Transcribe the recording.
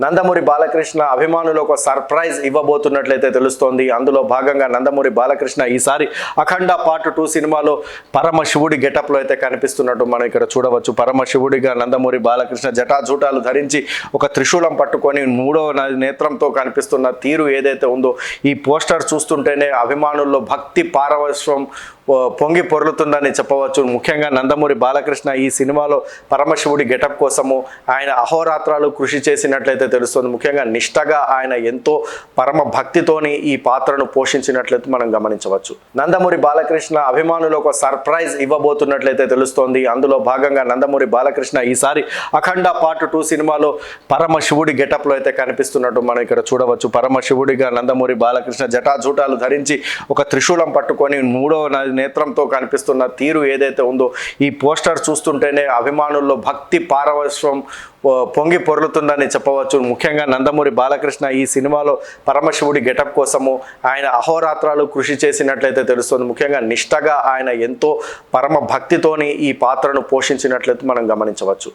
నందమూరి బాలకృష్ణ అభిమానులు ఒక సర్ప్రైజ్ ఇవ్వబోతున్నట్లయితే తెలుస్తోంది. అందులో భాగంగా నందమూరి బాలకృష్ణ ఈసారి అఖండ పార్ట్ టూ సినిమాలో పరమశివుడి గెటప్లో అయితే కనిపిస్తున్నట్టు మనం ఇక్కడ చూడవచ్చు. పరమశివుడిగా నందమూరి బాలకృష్ణ జటాజూటాలు ధరించి ఒక త్రిశూలం పట్టుకొని మూడో న- నేత్రంతో కనిపిస్తున్న తీరు ఏదైతే ఉందో ఈ పోస్టర్ చూస్తుంటేనే అభిమానుల్లో భక్తి పారవశ్వం పొంగి పొర్లుతుందని చెప్పవచ్చు. ముఖ్యంగా నందమూరి బాలకృష్ణ ఈ సినిమాలో పరమశివుడి గెటప్ కోసము ఆయన అహోరాత్రాలు కృషి చేసినట్లయితే తెలుస్తుంది. ముఖ్యంగా నిష్టగా ఆయన ఎంతో పరమ భక్తితోని ఈ పాత్రను పోషించినట్లయితే మనం గమనించవచ్చు. నందమూరి బాలకృష్ణ అభిమానులు ఒక సర్ప్రైజ్ ఇవ్వబోతున్నట్లయితే తెలుస్తోంది. అందులో భాగంగా నందమూరి బాలకృష్ణ ఈసారి అఖండ పార్ట్ టూ సినిమాలో పరమశివుడి గెటప్లో అయితే కనిపిస్తున్నట్టు మనం ఇక్కడ చూడవచ్చు. పరమశివుడిగా నందమూరి బాలకృష్ణ జటాజూటాలు ధరించి ఒక త్రిశూలం పట్టుకొని మూడో న- నేత్రంతో కనిపిస్తున్న తీరు ఏదైతే ఉందో ఈ పోస్టర్ చూస్తుంటేనే అభిమానుల్లో భక్తి పారవశ్వం పొంగి పొర్లుతుందని చెప్పవచ్చు. ముఖ్యంగా నందమూరి బాలకృష్ణ ఈ సినిమాలో పరమశివుడి గెటప్ కోసము ఆయన అహోరాత్రాలు కృషి చేసినట్లయితే తెలుస్తుంది. ముఖ్యంగా నిష్టగా ఆయన ఎంతో పరమ భక్తితోని ఈ పాత్రను పోషించినట్లయితే మనం గమనించవచ్చు.